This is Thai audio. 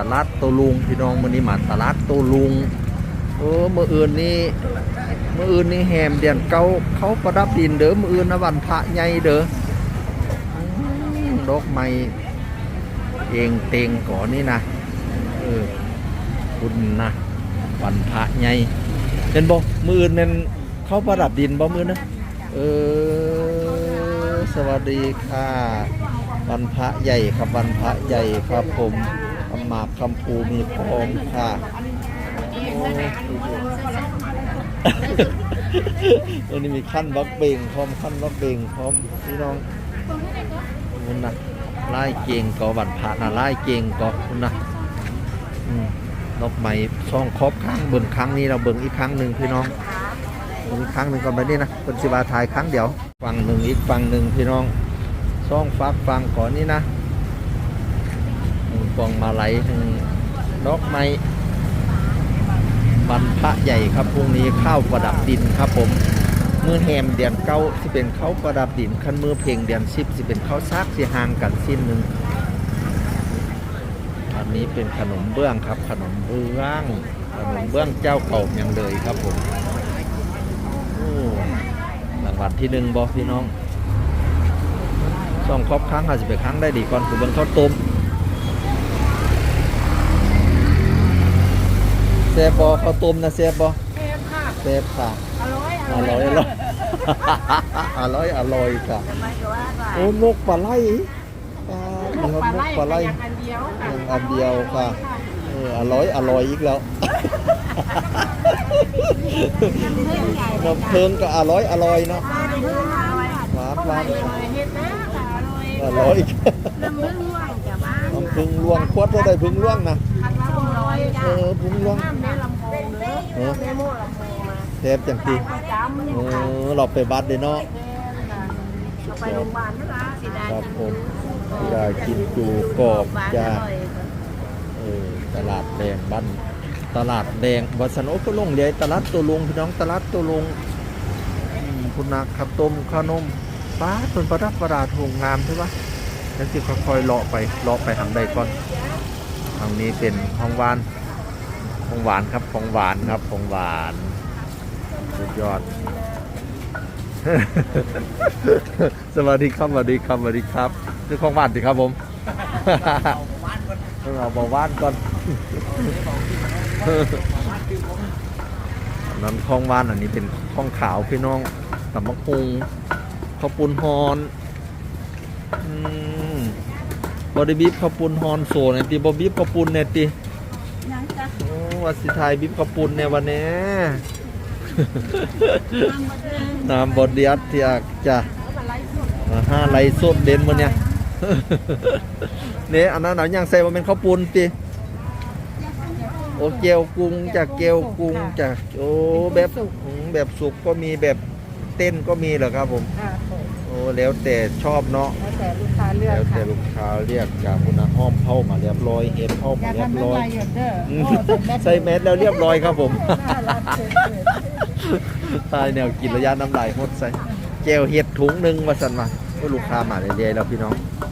ตลาดโตลุงพี่น้องมื้อนี้มาตลาดโตลุงเออมื้ออื่นนี่มื้ออื่นนี่แฮมเดือนเกาเขาประดับดินเด้อมืออื่นนะวันพระใหญ่เด้ออืมดอกไม้เองเตงก่อนนี่นะเออคุณนะวันพระใหญ่เป็นบ่มื้ออื่นนั่นเขาประดับดินบ่มื้อนะเออสวัสดีค่ะวันพระใหญ่ครับวันพระใหญ่ครับผม คำหมากคำภูมีพร้อมค่ะโอ้วันนี้มีขั้นบักเบงพร้อมขั้นบักเบงพร้อมพี่น้องคุณนะไล่เก่งก็วันพระนะไล่เก่งก็คุณนะอืมนกไม้ช่องครบครั้งเบิ่งครั้งนี้เราเบิ่งอีกครั้งหนึ่งพี่น้องเบิ่งอีกครั้งหนึ่งก่อนไปนี่นะเป็นสิบาถ่ายครั้งเดียวฝั่งหนึ่งอีกฝั่งหนึ่งพี่น้องช่องฟักฟังก่อนนี่นะ หนึ่งกองมาไหลหนึ่งดอกไม้บรรพะใหญ่ครับพรุ่งนี้ข้าวประดับดินครับผมมือแฮมเดือนเก้าที่เป็นข้าวประดับดินขั้นมือเพลงเดือนสิบที่เป็นข้าวซากที่ห่างกันสิ้นหนึ่งอันนี้เป็นขนมเบื้องครับ ขนมเบื้องขนมเบื้องเจ้าเก่ายังเลยครับผมโอ้รางวัลที่หนึ่งบอกพี่น้องสองครอบครั้งอาจจะไปครั้งได้ดีก่อนคือเบิ่งข้าวต้ม แซ่บบอข้าวต้มนะแซ่บบอเทปค่ะแซ่บค่ะ อร่อยอร่อยอร่อยอร่อยอร่อยค่ะไม่ก็ว่าไปโอ้มกปลาไหลปลาหมมีกครับปลามไหลกปลาไหลอย่างอันเดียวค่ะอย่างอันเดียวค่ะเอออร่อยอร่อยอีกแล้วน้ำเพิงก็อร่อยอร่อยเนาะหวานหวานเฮ็ดนะค่ะอร่อยอร่อยน้ำมึงว่างจะบ้า นน้ำพึ่งล่วงขวดก็ได้พึ่งล่วงนะคันละหกร้อยจ้ะเออพึ่งล่วงน้ำในลำโพงเด้อเออในโม่ลำโพงมาแทบจังทีประจำเออเราไปบัดเลยเนาะเราไปโรงพยาบาลนะล่ะสิได้ครับผมอยากกินจูกรอบจ้าเออตลาดแดงบ้านตลาดแดงวัดสนโอก็ลงใหญ่ตลาดตัวลงพี่น้องตลาดตัวลงอืมคุณนักขับต้มข้าวนมป้าต้นประดับประดาทงงามใช่ปะ แล้วสิค่อยๆเลาะไปเลาะไปทางใดก่อนทางนี้เป็นของวานของหวานครับของหวานครับของหวานสุดยอด สวัสดีครับสวัสดีครับสวัสดีครับซื้อของหวานสิครับผมเอาบาหวานก่อนอันนั้นของหวานอันนี้เป็นของขาวพี่น้องตำมะฮุงข้าวปุ้นฮอนอืม บอดี้บีฟข้าวปุ้นฮอนโซเนยติบอบีฟข้าวปุ้นเนี่ยติยังจ้ะโอ้วัดสิไทยบีฟข้าวปุ้นเนี่ยวันนี้น้ำบดเด้อน้ำบอดเดียดเทียกจ้ะเอาไปไล่สดมาห้าไรสดเด่นมาเนี่ยเนี่ยอันนั้นเอายังใส่มาเป็นข้าวปุ้นติโอ้เกียวกุ้งจากเกียวกุ้งจากโอ้แบบอืมแบบสุกก็มีแบบเต้นก็มีเหรอครับผมค่ะผมโอ้แล้วแต่ชอบเนาะแล้วแต่ลูกค้าเลือกแล้วแต่ค่ะลูกค้าเรียกจากคุณอาห้อมเข้ามาเรียบร้อยเห็ดเข้าอมาย่าเรียบทำร้อย น้ำลายหยดเด้ออืมโอ้ใส่แมสใส่แมสแล้วเรียบร้อยครับผม น่ารักเฉยตายแนวกินระยะน้ำลายหดใส่แก้วเห็ดถุงหนึ่งมาสั่นมาก็ลูกค้ามาเรื่อยๆแล้วพี่น้องๆ